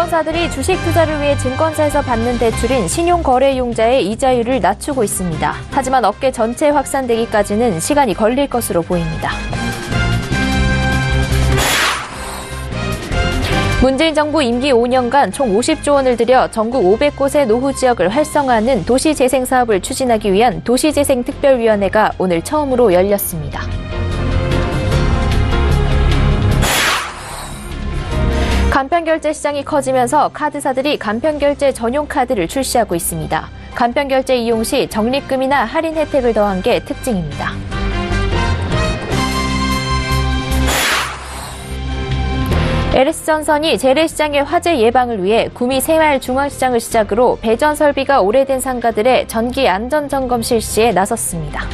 증권사들이 주식 투자를 위해 증권사에서 받는 대출인 신용거래용자의 이자율을 낮추고 있습니다. 하지만 업계 전체 확산되기까지는 시간이 걸릴 것으로 보입니다. 문재인 정부 임기 5년간 총 50조 원을 들여 전국 500곳의 노후 지역을 활성화하는 도시재생 사업을 추진하기 위한 도시재생특별위원회가 오늘 처음으로 열렸습니다. 간편결제 시장이 커지면서 카드사들이 간편결제 전용 카드를 출시하고 있습니다. 간편결제 이용 시 적립금이나 할인 혜택을 더한 게 특징입니다. LS전선이 재래시장의 화재 예방을 위해 구미 새마을 중앙시장을 시작으로 배전 설비가 오래된 상가들의 전기 안전 점검 실시에 나섰습니다.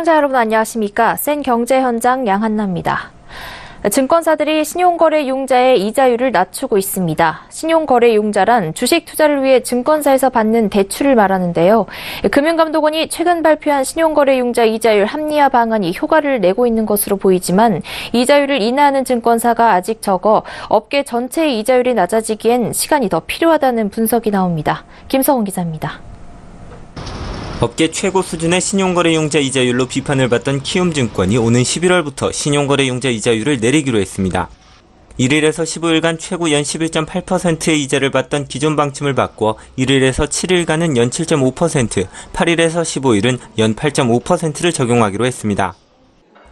시청자 여러분 안녕하십니까? 센 경제 현장 양한나입니다. 증권사들이 신용거래융자의 이자율을 낮추고 있습니다. 신용거래융자란 주식 투자를 위해 증권사에서 받는 대출을 말하는데요. 금융감독원이 최근 발표한 신용거래융자 이자율 합리화 방안이 효과를 내고 있는 것으로 보이지만 이자율을 인하하는 증권사가 아직 적어 업계 전체의 이자율이 낮아지기엔 시간이 더 필요하다는 분석이 나옵니다. 김성훈 기자입니다. 업계 최고 수준의 신용거래용자 이자율로 비판을 받던 키움증권이 오는 11월부터 신용거래용자 이자율을 내리기로 했습니다. 1일에서 15일간 최고 연 11.8%의 이자를 받던 기존 방침을 바꿔 1일에서 7일간은 연 7.5%, 8일에서 15일은 연 8.5%를 적용하기로 했습니다.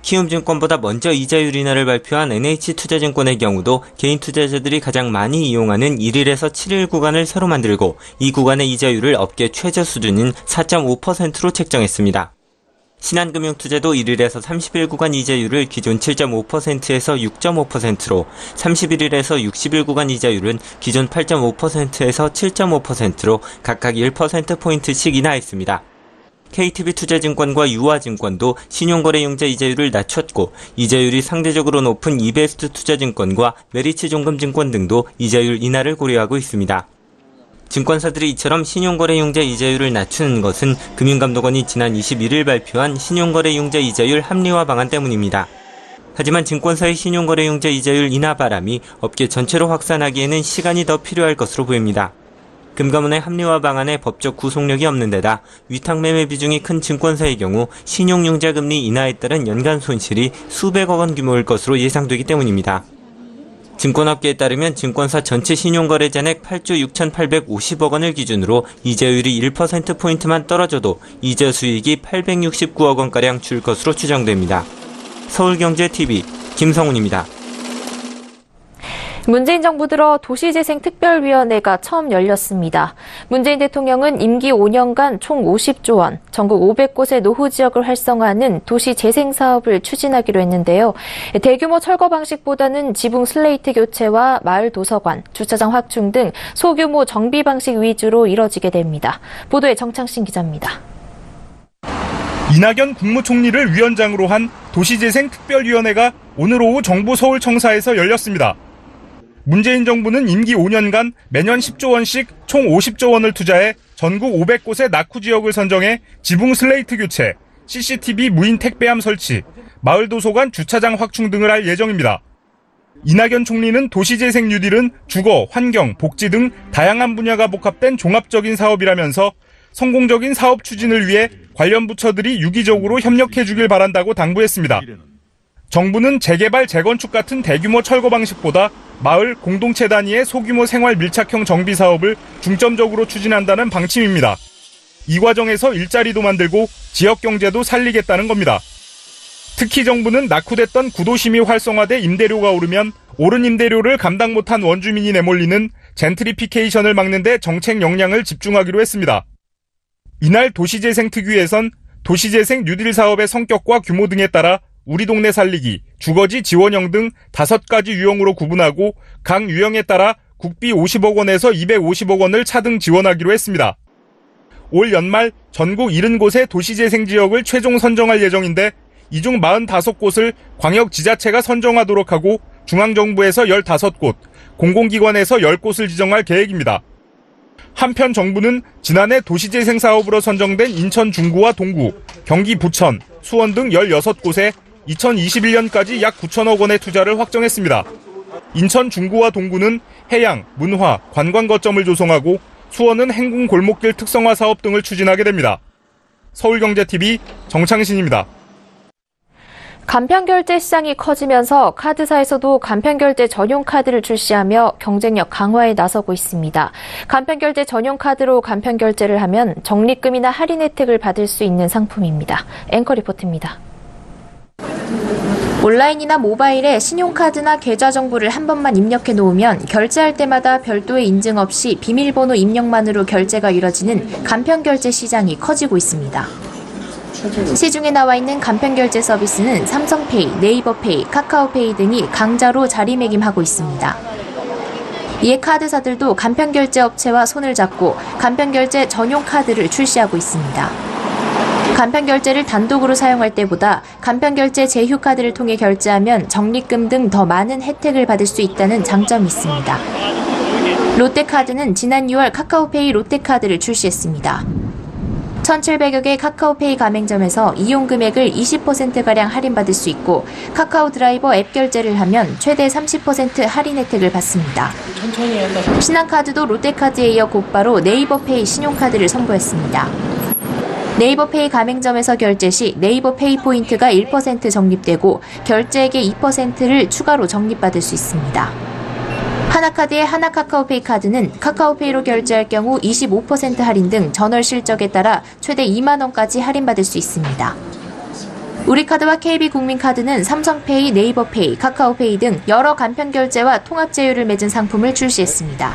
키움증권보다 먼저 이자율 인하를 발표한 NH투자증권의 경우도 개인 투자자들이 가장 많이 이용하는 1일에서 7일 구간을 새로 만들고 이 구간의 이자율을 업계 최저 수준인 4.5%로 책정했습니다. 신한금융투자도 1일에서 30일 구간 이자율을 기존 7.5%에서 6.5%로, 31일에서 60일 구간 이자율은 기존 8.5%에서 7.5%로 각각 1%포인트씩 인하했습니다. KTB 투자증권과 유화증권도 신용거래용자 이자율을 낮췄고 이자율이 상대적으로 높은 이베스트 투자증권과 메리츠 종금증권 등도 이자율 인하를 고려하고 있습니다. 증권사들이 이처럼 신용거래용자 이자율을 낮추는 것은 금융감독원이 지난 21일 발표한 신용거래용자 이자율 합리화 방안 때문입니다. 하지만 증권사의 신용거래용자 이자율 인하 바람이 업계 전체로 확산하기에는 시간이 더 필요할 것으로 보입니다. 금감원의 합리화 방안에 법적 구속력이 없는 데다 위탁 매매 비중이 큰 증권사의 경우 신용융자 금리 인하에 따른 연간 손실이 수백억 원 규모일 것으로 예상되기 때문입니다. 증권업계에 따르면 증권사 전체 신용거래 잔액 8조 6,850억 원을 기준으로 이자율이 1%포인트만 떨어져도 이자 수익이 869억 원가량 줄 것으로 추정됩니다. 서울경제TV 김성훈입니다. 문재인 정부 들어 도시재생특별위원회가 처음 열렸습니다. 문재인 대통령은 임기 5년간 총 50조 원, 전국 500곳의 노후 지역을 활성화하는 도시재생 사업을 추진하기로 했는데요. 대규모 철거 방식보다는 지붕 슬레이트 교체와 마을 도서관, 주차장 확충 등 소규모 정비 방식 위주로 이뤄지게 됩니다. 보도에 정창신 기자입니다. 이낙연 국무총리를 위원장으로 한 도시재생특별위원회가 오늘 오후 정부 서울청사에서 열렸습니다. 문재인 정부는 임기 5년간 매년 10조 원씩 총 50조 원을 투자해 전국 500곳의 낙후 지역을 선정해 지붕 슬레이트 교체, CCTV 무인 택배함 설치, 마을 도서관 주차장 확충 등을 할 예정입니다. 이낙연 총리는 도시재생 뉴딜은 주거, 환경, 복지 등 다양한 분야가 복합된 종합적인 사업이라면서 성공적인 사업 추진을 위해 관련 부처들이 유기적으로 협력해 주길 바란다고 당부했습니다. 정부는 재개발, 재건축 같은 대규모 철거 방식보다 마을 공동체 단위의 소규모 생활 밀착형 정비 사업을 중점적으로 추진한다는 방침입니다. 이 과정에서 일자리도 만들고 지역 경제도 살리겠다는 겁니다. 특히 정부는 낙후됐던 구도심이 활성화돼 임대료가 오르면 오른 임대료를 감당 못한 원주민이 내몰리는 젠트리피케이션을 막는데 정책 역량을 집중하기로 했습니다. 이날 도시재생 특위에선 도시재생 뉴딜 사업의 성격과 규모 등에 따라 우리 동네 살리기, 주거지 지원형 등 다섯 가지 유형으로 구분하고 각 유형에 따라 국비 50억 원에서 250억 원을 차등 지원하기로 했습니다. 올 연말 전국 70곳의 도시재생 지역을 최종 선정할 예정인데 이 중 45곳을 광역 지자체가 선정하도록 하고 중앙정부에서 15곳, 공공기관에서 10곳을 지정할 계획입니다. 한편 정부는 지난해 도시재생 사업으로 선정된 인천 중구와 동구, 경기 부천, 수원 등 16곳에 2021년까지 약 9천억 원의 투자를 확정했습니다. 인천 중구와 동구는 해양, 문화, 관광 거점을 조성하고 수원은 행궁 골목길 특성화 사업 등을 추진하게 됩니다. 서울경제TV 정창신입니다. 간편결제 시장이 커지면서 카드사에서도 간편결제 전용 카드를 출시하며 경쟁력 강화에 나서고 있습니다. 간편결제 전용 카드로 간편결제를 하면 적립금이나 할인 혜택을 받을 수 있는 상품입니다. 앵커 리포트입니다. 온라인이나 모바일에 신용카드나 계좌 정보를 한 번만 입력해 놓으면 결제할 때마다 별도의 인증 없이 비밀번호 입력만으로 결제가 이뤄지는 간편결제 시장이 커지고 있습니다. 시중에 나와 있는 간편결제 서비스는 삼성페이, 네이버페이, 카카오페이 등이 강자로 자리매김하고 있습니다. 이에 카드사들도 간편결제 업체와 손을 잡고 간편결제 전용 카드를 출시하고 있습니다. 간편 결제를 단독으로 사용할 때보다 간편 결제 제휴 카드를 통해 결제하면 적립금 등 더 많은 혜택을 받을 수 있다는 장점이 있습니다. 롯데카드는 지난 6월 카카오페이 롯데카드를 출시했습니다. 1,700여 개 카카오페이 가맹점에서 이용 금액을 20%가량 할인받을 수 있고 카카오 드라이버 앱 결제를 하면 최대 30% 할인 혜택을 받습니다. 신한카드도 롯데카드에 이어 곧바로 네이버페이 신용카드를 선보였습니다. 네이버페이 가맹점에서 결제 시 네이버페이 포인트가 1% 적립되고 결제액의 2%를 추가로 적립받을 수 있습니다. 하나카드의 하나카카오페이 카드는 카카오페이로 결제할 경우 25% 할인 등 전월 실적에 따라 최대 2만 원까지 할인받을 수 있습니다. 우리카드와 KB국민카드는 삼성페이, 네이버페이, 카카오페이 등 여러 간편 결제와 통합 제휴를 맺은 상품을 출시했습니다.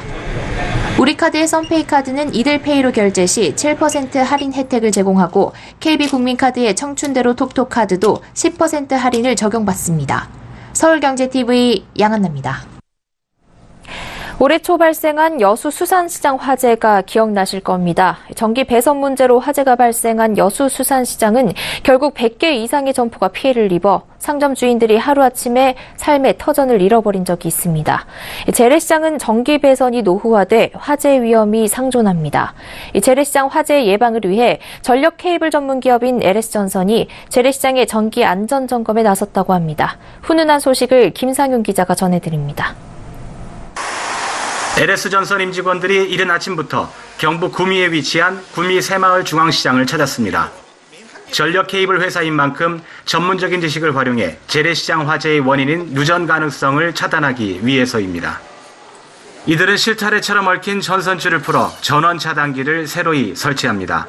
우리카드의 썬페이카드는 이들페이로 결제 시 7% 할인 혜택을 제공하고 KB국민카드의 청춘대로 톡톡카드도 10% 할인을 적용받습니다. 서울경제TV 양한나입니다. 올해 초 발생한 여수 수산시장 화재가 기억나실 겁니다. 전기 배선 문제로 화재가 발생한 여수 수산시장은 결국 100개 이상의 점포가 피해를 입어 상점 주인들이 하루아침에 삶의 터전을 잃어버린 적이 있습니다. 재래시장은 전기 배선이 노후화돼 화재 위험이 상존합니다. 재래시장 화재 예방을 위해 전력 케이블 전문 기업인 LS전선이 재래시장의 전기 안전 점검에 나섰다고 합니다. 훈훈한 소식을 김상윤 기자가 전해드립니다. LS전선 임직원들이 이른 아침부터 경북 구미에 위치한 구미 새마을 중앙시장을 찾았습니다. 전력 케이블 회사인 만큼 전문적인 지식을 활용해 재래시장 화재의 원인인 누전 가능성을 차단하기 위해서입니다. 이들은 실타래처럼 얽힌 전선줄을 풀어 전원 차단기를 새로이 설치합니다.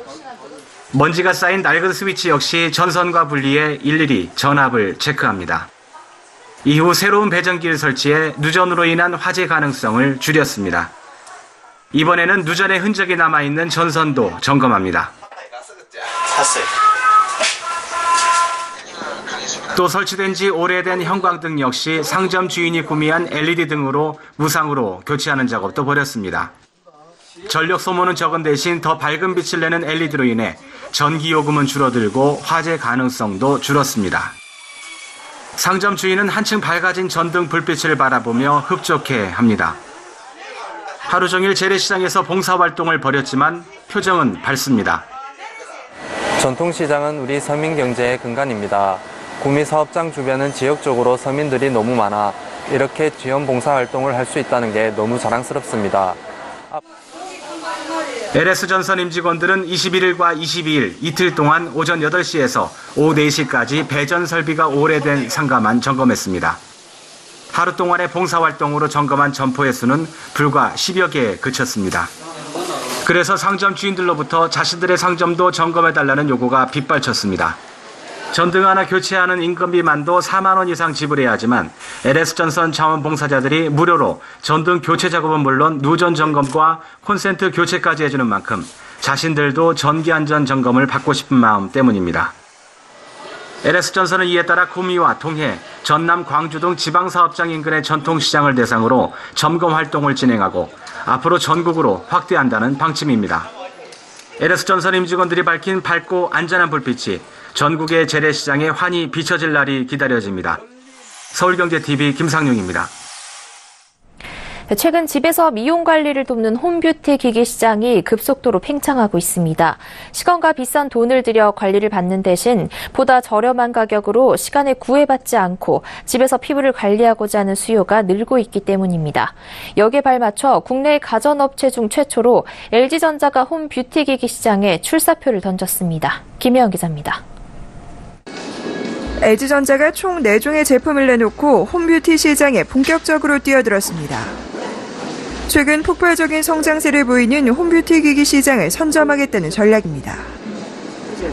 먼지가 쌓인 낡은 스위치 역시 전선과 분리해 일일이 전압을 체크합니다. 이후 새로운 배전기를 설치해 누전으로 인한 화재 가능성을 줄였습니다. 이번에는 누전의 흔적이 남아있는 전선도 점검합니다. 샀어요. 또 설치된 지 오래된 형광등 역시 상점 주인이 구매한 LED 등으로 무상으로 교체하는 작업도 벌였습니다. 전력 소모는 적은 대신 더 밝은 빛을 내는 LED로 인해 전기 요금은 줄어들고 화재 가능성도 줄었습니다. 상점 주인은 한층 밝아진 전등 불빛을 바라보며 흡족해 합니다. 하루 종일 재래시장에서 봉사활동을 벌였지만 표정은 밝습니다. 전통시장은 우리 서민 경제의 근간입니다. 구미 사업장 주변은 지역적으로 서민들이 너무 많아 이렇게 지원 봉사 활동을 할 수 있다는 게 너무 자랑스럽습니다. LS전선 임직원들은 21일과 22일 이틀 동안 오전 8시에서 오후 4시까지 배전 설비가 오래된 상가만 점검했습니다. 하루 동안의 봉사활동으로 점검한 점포의 수는 불과 10여 개에 그쳤습니다. 그래서 상점 주인들로부터 자신들의 상점도 점검해달라는 요구가 빗발쳤습니다. 전등 하나 교체하는 인건비만도 4만 원 이상 지불해야 하지만 LS전선 자원봉사자들이 무료로 전등 교체 작업은 물론 누전 점검과 콘센트 교체까지 해주는 만큼 자신들도 전기 안전 점검을 받고 싶은 마음 때문입니다. LS전선은 이에 따라 구미와 동해, 전남 광주 등 지방사업장 인근의 전통시장을 대상으로 점검 활동을 진행하고 앞으로 전국으로 확대한다는 방침입니다. LS전선 임직원들이 밝힌 밝고 안전한 불빛이 전국의 재래시장에 환히 비춰질 날이 기다려집니다. 서울경제TV 김상용입니다. 최근 집에서 미용 관리를 돕는 홈뷰티 기기 시장이 급속도로 팽창하고 있습니다. 시간과 비싼 돈을 들여 관리를 받는 대신 보다 저렴한 가격으로 시간에 구애받지 않고 집에서 피부를 관리하고자 하는 수요가 늘고 있기 때문입니다. 여기에 발맞춰 국내 가전업체 중 최초로 LG전자가 홈뷰티 기기 시장에 출사표를 던졌습니다. 김혜영 기자입니다. LG전자가 총 4종의 제품을 내놓고 홈뷰티 시장에 본격적으로 뛰어들었습니다. 최근 폭발적인 성장세를 보이는 홈뷰티 기기 시장을 선점하겠다는 전략입니다.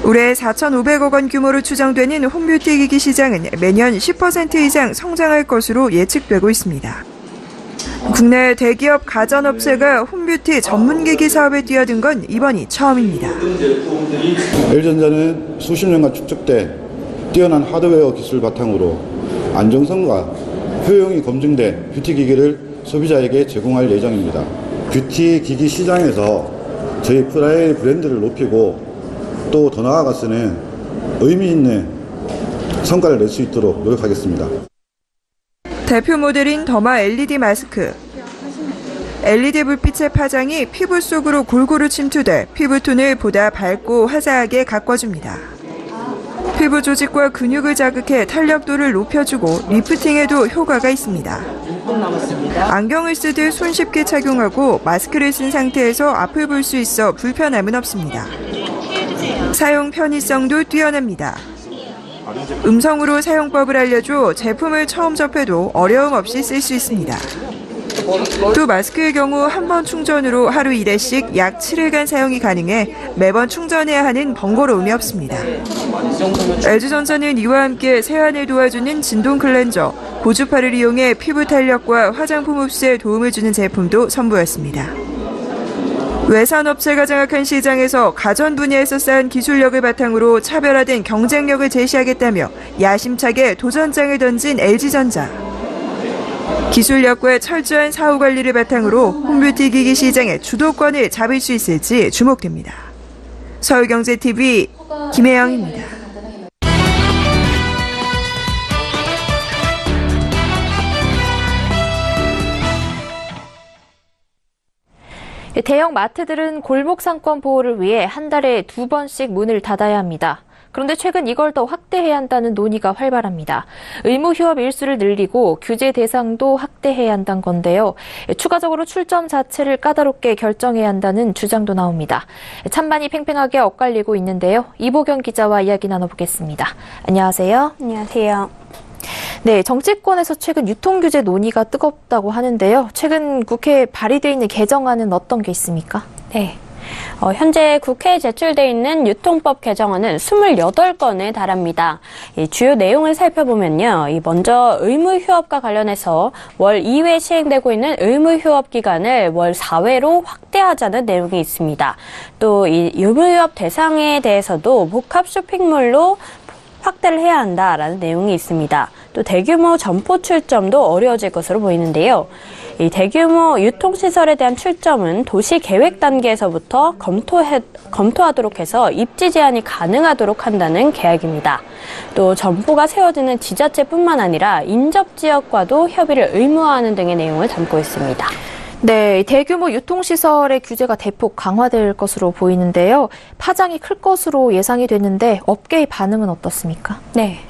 올해 4,500억 원 규모로 추정되는 홈뷰티 기기 시장은 매년 10% 이상 성장할 것으로 예측되고 있습니다. 국내 대기업 가전업체가 홈뷰티 전문기기 사업에 뛰어든 건 이번이 처음입니다. LG전자는 수십 년간 축적돼 뛰어난 하드웨어 기술 바탕으로 안정성과 효용이 검증된 뷰티 기기를 소비자에게 제공할 예정입니다. 뷰티 기기 시장에서 저희 프라이 브랜드를 높이고 또 더 나아가서는 의미 있는 성과를 낼 수 있도록 노력하겠습니다. 대표 모델인 더마 LED 마스크. LED 불빛의 파장이 피부 속으로 골고루 침투돼 피부톤을 보다 밝고 화사하게 가꿔줍니다. 피부 조직과 근육을 자극해 탄력도를 높여주고 리프팅에도 효과가 있습니다. 안경을 쓰듯 손쉽게 착용하고 마스크를 쓴 상태에서 앞을 볼 수 있어 불편함은 없습니다. 사용 편의성도 뛰어납니다. 음성으로 사용법을 알려줘 제품을 처음 접해도 어려움 없이 쓸 수 있습니다. 또 마스크의 경우 한 번 충전으로 하루 1회씩 약 7일간 사용이 가능해 매번 충전해야 하는 번거로움이 없습니다. LG전자는 이와 함께 세안을 도와주는 진동 클렌저, 고주파를 이용해 피부 탄력과 화장품 흡수에 도움을 주는 제품도 선보였습니다. 외산업체가 장악한 시장에서 가전 분야에서 쌓은 기술력을 바탕으로 차별화된 경쟁력을 제시하겠다며 야심차게 도전장을 던진 LG전자. 기술력과 철저한 사후 관리를 바탕으로 홈뷰티 기기 시장의 주도권을 잡을 수 있을지 주목됩니다. 서울경제TV 김혜영입니다. 대형 마트들은 골목 상권 보호를 위해 한 달에 두 번씩 문을 닫아야 합니다. 그런데 최근 이걸 더 확대해야 한다는 논의가 활발합니다. 의무 휴업 일수를 늘리고 규제 대상도 확대해야 한다는 건데요. 추가적으로 출점 자체를 까다롭게 결정해야 한다는 주장도 나옵니다. 찬반이 팽팽하게 엇갈리고 있는데요. 이보경 기자와 이야기 나눠보겠습니다. 안녕하세요. 안녕하세요. 네, 정치권에서 최근 유통규제 논의가 뜨겁다고 하는데요. 최근 국회에 발의되어 있는 개정안은 어떤 게 있습니까? 네. 어, 현재 국회에 제출돼 있는 유통법 개정안은 28건에 달합니다. 이 주요 내용을 살펴보면요. 이 먼저 의무 휴업과 관련해서 월 2회 시행되고 있는 의무 휴업 기간을 월 4회로 확대하자는 내용이 있습니다. 또 이 의무 휴업 대상에 대해서도 복합 쇼핑몰로 확대를 해야 한다라는 내용이 있습니다. 또 대규모 점포 출점도 어려워질 것으로 보이는데요. 이 대규모 유통시설에 대한 출점은 도시 계획 단계에서부터 검토해, 검토하도록 해서 입지 제한이 가능하도록 한다는 계약입니다. 또 점포가 세워지는 지자체뿐만 아니라 인접 지역과도 협의를 의무화하는 등의 내용을 담고 있습니다. 네, 대규모 유통시설의 규제가 대폭 강화될 것으로 보이는데요. 파장이 클 것으로 예상이 되는데 업계의 반응은 어떻습니까? 네.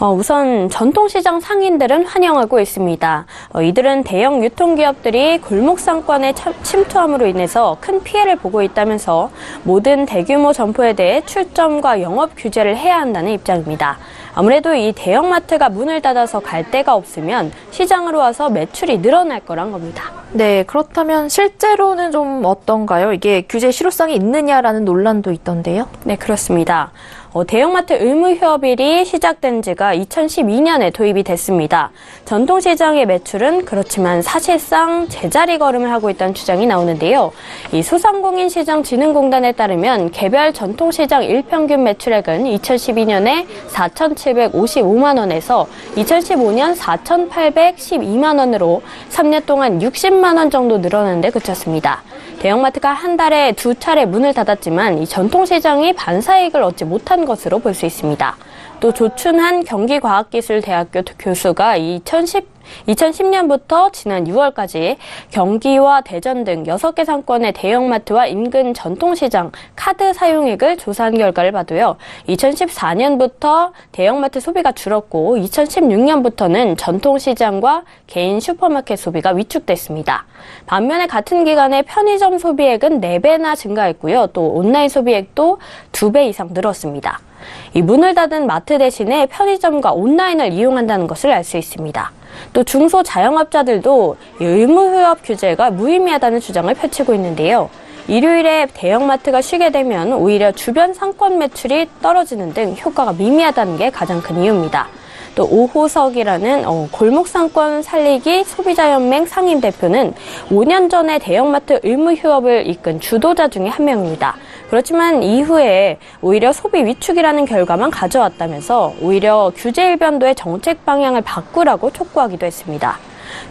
어, 우선 전통시장 상인들은 환영하고 있습니다. 어, 이들은 대형 유통기업들이 골목 상권의 침투함으로 인해서 큰 피해를 보고 있다면서 모든 대규모 점포에 대해 출점과 영업 규제를 해야 한다는 입장입니다. 아무래도 이 대형마트가 문을 닫아서 갈 데가 없으면 시장으로 와서 매출이 늘어날 거란 겁니다. 네, 그렇다면 실제로는 좀 어떤가요? 이게 규제 실효성이 있느냐라는 논란도 있던데요. 네, 그렇습니다. 어, 대형마트 의무 휴업일이 시작된 지가 2012년에 도입이 됐습니다. 전통시장의 매출은 그렇지만 사실상 제자리 걸음을 하고 있다는 주장이 나오는데요. 이 소상공인 시장 진흥공단에 따르면 개별 전통시장 일평균 매출액은 2012년에 4,755만 원에서 2015년 4,812만 원으로 3년 동안 60만 원 정도 늘어났는데 그쳤습니다. 대형마트가 한 달에 두 차례 문을 닫았지만 이 전통시장이 반사이익을 얻지 못한 것으로 볼 수 있습니다. 또 조춘한 경기과학기술대학교 교수가 2010 2010년부터 지난 6월까지 경기와 대전 등 6개 상권의 대형마트와 인근 전통시장 카드 사용액을 조사한 결과를 봐도요. 2014년부터 대형마트 소비가 줄었고 2016년부터는 전통시장과 개인 슈퍼마켓 소비가 위축됐습니다. 반면에 같은 기간에 편의점 소비액은 4배나 증가했고요. 또 온라인 소비액도 2배 이상 늘었습니다. 이 문을 닫은 마트 대신에 편의점과 온라인을 이용한다는 것을 알 수 있습니다. 또 중소 자영업자들도 의무 휴업 규제가 무의미하다는 주장을 펼치고 있는데요. 일요일에 대형마트가 쉬게 되면 오히려 주변 상권 매출이 떨어지는 등 효과가 미미하다는 게 가장 큰 이유입니다. 또 오호석이라는 어, 골목상권 살리기 소비자연맹 상임 대표는 5년 전에 대형마트 의무 휴업을 이끈 주도자 중에 한 명입니다. 그렇지만 이후에 오히려 소비 위축이라는 결과만 가져왔다면서 오히려 규제 일변도의 정책 방향을 바꾸라고 촉구하기도 했습니다.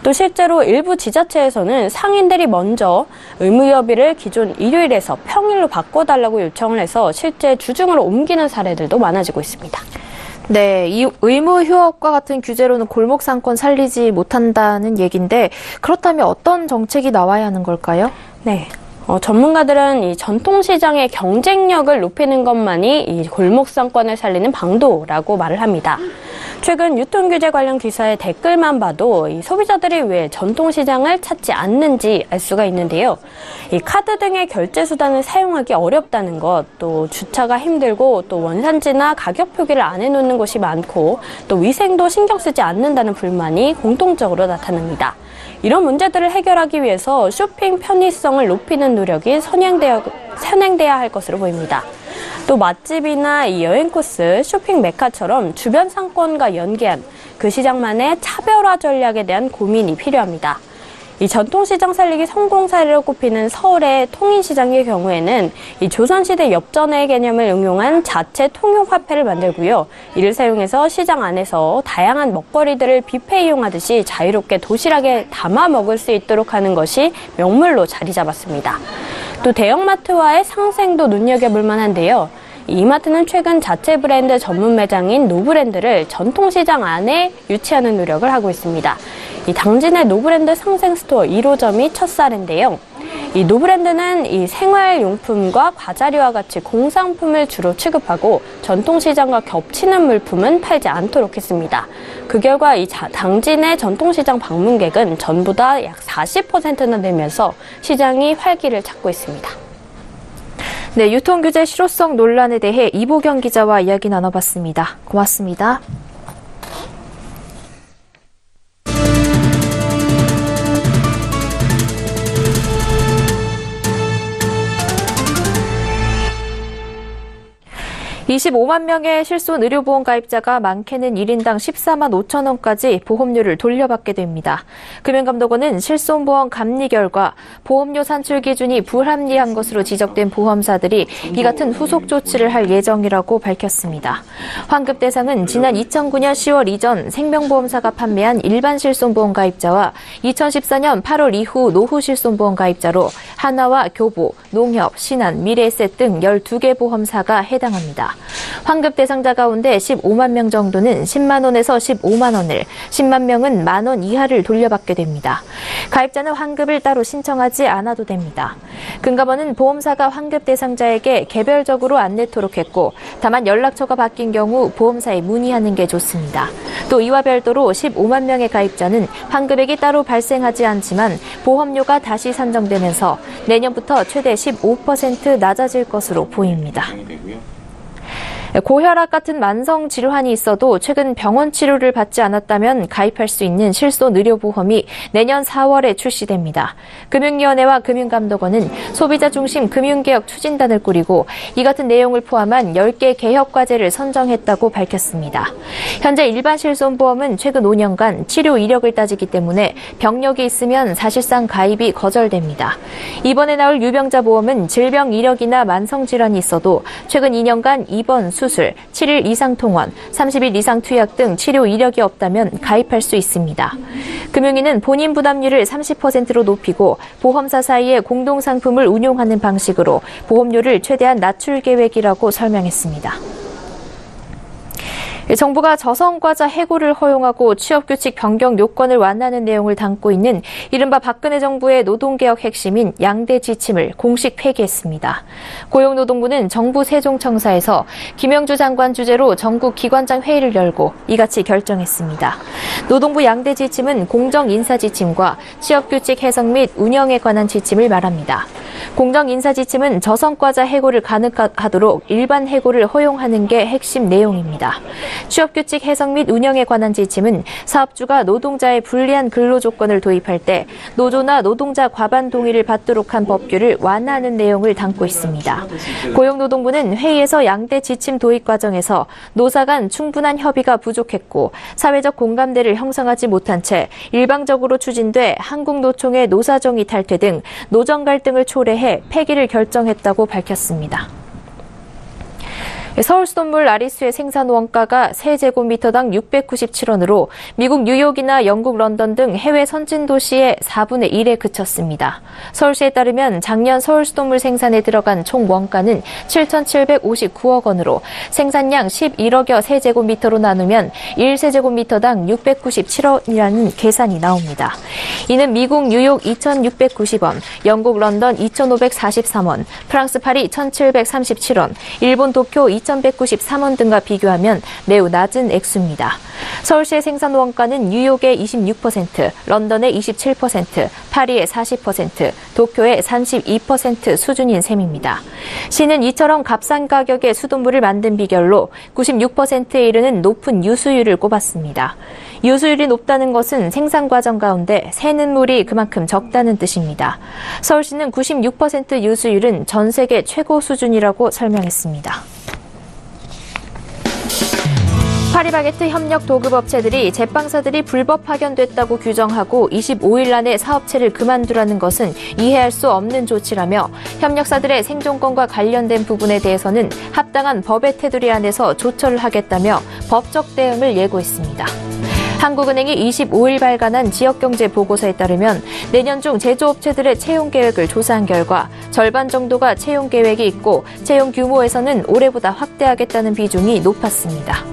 또 실제로 일부 지자체에서는 상인들이 먼저 의무휴업일을 기존 일요일에서 평일로 바꿔달라고 요청을 해서 실제 주중으로 옮기는 사례들도 많아지고 있습니다. 네, 이 의무 휴업과 같은 규제로는 골목 상권 살리지 못한다는 얘기인데 그렇다면 어떤 정책이 나와야 하는 걸까요? 네. 어, 전문가들은 이 전통시장의 경쟁력을 높이는 것만이 이 골목상권을 살리는 방도라고 말을 합니다. 최근 유통규제 관련 기사의 댓글만 봐도 이 소비자들이 왜 전통시장을 찾지 않는지 알 수가 있는데요. 이 카드 등의 결제 수단을 사용하기 어렵다는 것, 또 주차가 힘들고 또 원산지나 가격 표기를 안 해놓는 곳이 많고 또 위생도 신경 쓰지 않는다는 불만이 공통적으로 나타납니다. 이런 문제들을 해결하기 위해서 쇼핑 편의성을 높이는 노력이 선행되어, 선행돼야 할 것으로 보입니다. 또 맛집이나 이 여행 코스, 쇼핑 메카처럼 주변 상권과 연계한 그 시장만의 차별화 전략에 대한 고민이 필요합니다. 이 전통시장 살리기 성공 사례로 꼽히는 서울의 통인시장의 경우에는 이 조선시대 엽전의 개념을 응용한 자체 통용화폐를 만들고요. 이를 사용해서 시장 안에서 다양한 먹거리들을 뷔페 이용하듯이 자유롭게 도시락에 담아 먹을 수 있도록 하는 것이 명물로 자리 잡았습니다. 또 대형마트와의 상생도 눈여겨볼 만한데요. 이마트는 최근 자체 브랜드 전문 매장인 노브랜드를 전통시장 안에 유치하는 노력을 하고 있습니다. 이 당진의 노브랜드 상생 스토어 1호점이 첫 사례인데요. 이 노브랜드는 이 생활용품과 과자류와 같이 공상품을 주로 취급하고 전통시장과 겹치는 물품은 팔지 않도록 했습니다. 그 결과 이 당진의 전통시장 방문객은 전보다 약 40%나 늘면서 시장이 활기를 찾고 있습니다. 네, 유통규제 실효성 논란에 대해 이보경 기자와 이야기 나눠봤습니다. 고맙습니다. 25만 명의 실손 의료보험 가입자가 많게는 1인당 14만 5천 원까지 보험료를 돌려받게 됩니다. 금융감독원은 실손보험 감리 결과 보험료 산출 기준이 불합리한 것으로 지적된 보험사들이 이 같은 후속 조치를 할 예정이라고 밝혔습니다. 환급 대상은 지난 2009년 10월 이전 생명보험사가 판매한 일반 실손보험 가입자와 2014년 8월 이후 노후 실손보험 가입자로 하나와 교보, 농협, 신한, 미래에셋 등 12개 보험사가 해당합니다. 환급 대상자 가운데 15만 명 정도는 10만 원에서 15만 원을, 10만 명은 만 원 이하를 돌려받게 됩니다. 가입자는 환급을 따로 신청하지 않아도 됩니다. 금감원은 보험사가 환급 대상자에게 개별적으로 안내토록 했고, 다만 연락처가 바뀐 경우 보험사에 문의하는 게 좋습니다. 또 이와 별도로 15만 명의 가입자는 환급액이 따로 발생하지 않지만 보험료가 다시 산정되면서 내년부터 최대 15% 낮아질 것으로 보입니다. 고혈압 같은 만성 질환이 있어도 최근 병원 치료를 받지 않았다면 가입할 수 있는 실손 의료보험이 내년 4월에 출시됩니다. 금융위원회와 금융감독원은 소비자 중심 금융개혁 추진단을 꾸리고 이 같은 내용을 포함한 10개 개혁 과제를 선정했다고 밝혔습니다. 현재 일반 실손보험은 최근 5년간 치료 이력을 따지기 때문에 병력이 있으면 사실상 가입이 거절됩니다. 이번에 나올 유병자 보험은 질병 이력이나 만성 질환이 있어도 최근 2년간 입원, 수술, 7일 이상 통원, 30일 이상 투약 등 치료 이력이 없다면 가입할 수 있습니다. 금융위는 본인 부담률을 30%로 높이고 보험사 사이에 공동 상품을 운용하는 방식으로 보험료를 최대한 낮출 계획이라고 설명했습니다. 정부가 저성과자 해고를 허용하고 취업규칙 변경 요건을 완화하는 내용을 담고 있는 이른바 박근혜 정부의 노동개혁 핵심인 양대 지침을 공식 폐기했습니다. 고용노동부는 정부 세종청사에서 김영주 장관 주재로 전국 기관장 회의를 열고 이같이 결정했습니다. 노동부 양대 지침은 공정 인사 지침과 취업규칙 해석 및 운영에 관한 지침을 말합니다. 공정 인사 지침은 저성과자 해고를 가능하도록 일반 해고를 허용하는 게 핵심 내용입니다. 취업규칙 해석 및 운영에 관한 지침은 사업주가 노동자의 불리한 근로 조건을 도입할 때 노조나 노동자 과반 동의를 받도록 한 법규를 완화하는 내용을 담고 있습니다. 고용노동부는 회의에서 양대 지침 도입 과정에서 노사 간 충분한 협의가 부족했고 사회적 공감대를 형성하지 못한 채 일방적으로 추진돼 한국노총의 노사정의 탈퇴 등 노정 갈등을 초래해 폐기를 결정했다고 밝혔습니다. 서울 수돗물 아리수의 생산 원가가 세제곱미터당 697원으로 미국 뉴욕이나 영국 런던 등 해외 선진 도시의 4분의 1에 그쳤습니다. 서울시에 따르면 작년 서울 수돗물 생산에 들어간 총 원가는 7,759억 원으로 생산량 11억여 세제곱미터로 나누면 1세제곱미터당 697원이라는 계산이 나옵니다. 이는 미국 뉴욕 2,690원, 영국 런던 2,543원, 프랑스 파리 1,737원, 일본 도쿄 2 2,193원 등과 비교하면 매우 낮은 액수입니다. 서울시의 생산 원가는 뉴욕의 26%, 런던의 27%, 파리의 40%, 도쿄의 32% 수준인 셈입니다. 시는 이처럼 값싼 가격의 수돗물을 만든 비결로 96%에 이르는 높은 유수율을 꼽았습니다. 유수율이 높다는 것은 생산 과정 가운데 새는 물이 그만큼 적다는 뜻입니다. 서울시는 96% 유수율은 전 세계 최고 수준이라고 설명했습니다. 파리바게트 협력 도급업체들이 제빵사들이 불법 파견됐다고 규정하고 25일 안에 사업체를 그만두라는 것은 이해할 수 없는 조치라며 협력사들의 생존권과 관련된 부분에 대해서는 합당한 법의 테두리 안에서 조처를 하겠다며 법적 대응을 예고했습니다. 한국은행이 25일 발간한 지역경제 보고서에 따르면 내년 중 제조업체들의 채용 계획을 조사한 결과 절반 정도가 채용 계획이 있고 채용 규모에서는 올해보다 확대하겠다는 비중이 높았습니다.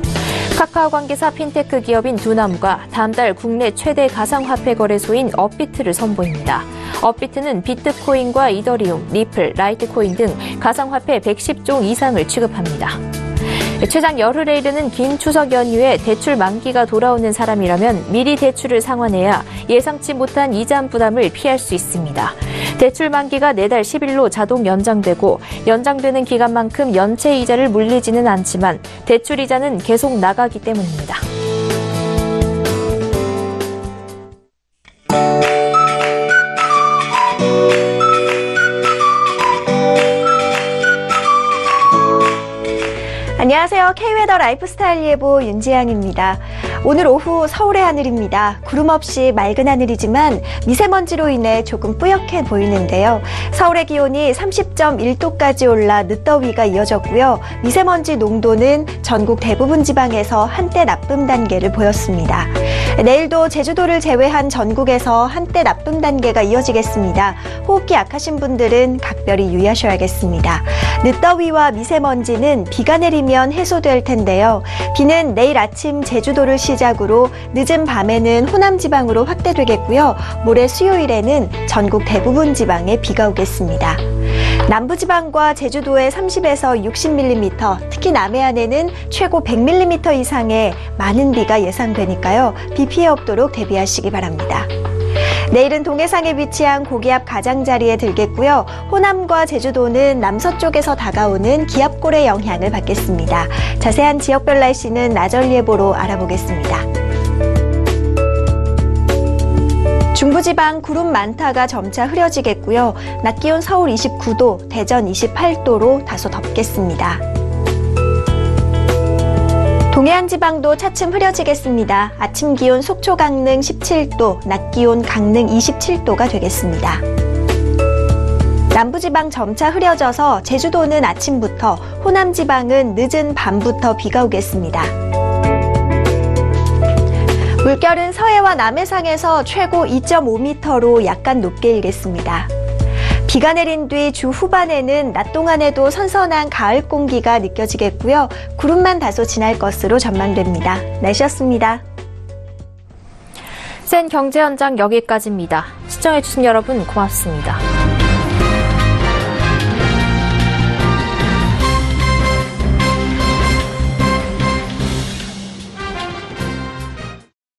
카카오 관계사 핀테크 기업인 두나무가 다음 달 국내 최대 가상화폐 거래소인 업비트를 선보입니다. 업비트는 비트코인과 이더리움, 리플, 라이트코인 등 가상화폐 110종 이상을 취급합니다. 최장 열흘에 이르는 긴 추석 연휴에 대출 만기가 돌아오는 사람이라면 미리 대출을 상환해야 예상치 못한 이자 부담을 피할 수 있습니다. 대출 만기가 내달 10일로 자동 연장되고 연장되는 기간만큼 연체 이자를 물리지는 않지만 대출 이자는 계속 나가기 때문입니다. 안녕하세요. K웨더 라이프스타일 예보 윤지향입니다. 오늘 오후 서울의 하늘입니다. 구름 없이 맑은 하늘이지만 미세먼지로 인해 조금 뿌옇게 보이는데요. 서울의 기온이 30.1도까지 올라 늦더위가 이어졌고요. 미세먼지 농도는 전국 대부분 지방에서 한때 나쁨 단계를 보였습니다. 내일도 제주도를 제외한 전국에서 한때 나쁨 단계가 이어지겠습니다. 호흡기 약하신 분들은 각별히 유의하셔야겠습니다. 늦더위와 미세먼지는 비가 내리면 해소될 텐데요. 비는 내일 아침 제주도를 시작으로 늦은 밤에는 호남 지방으로 확대되겠고요. 모레 수요일에는 전국 대부분 지방에 비가 오겠습니다. 남부지방과 제주도에 30에서 60mm, 특히 남해안에는 최고 100mm 이상의 많은 비가 예상되니까요. 비 피해 없도록 대비하시기 바랍니다. 내일은 동해상에 위치한 고기압 가장자리에 들겠고요. 호남과 제주도는 남서쪽에서 다가오는 기압골의 영향을 받겠습니다. 자세한 지역별 날씨는 나절 예보로 알아보겠습니다. 중부지방 구름 많다가 점차 흐려지겠고요. 낮 기온 서울 29도, 대전 28도로 다소 덥겠습니다. 동해안 지방도 차츰 흐려지겠습니다. 아침 기온 속초 강릉 17도, 낮 기온 강릉 27도가 되겠습니다. 남부지방 점차 흐려져서 제주도는 아침부터, 호남지방은 늦은 밤부터 비가 오겠습니다. 물결은 서해와 남해상에서 최고 2.5m로 약간 높게 일겠습니다. 비가 내린 뒤 주 후반에는 낮 동안에도 선선한 가을 공기가 느껴지겠고요. 구름만 다소 지날 것으로 전망됩니다. 날씨였습니다. 센 경제 현장 여기까지입니다. 시청해주신 여러분 고맙습니다.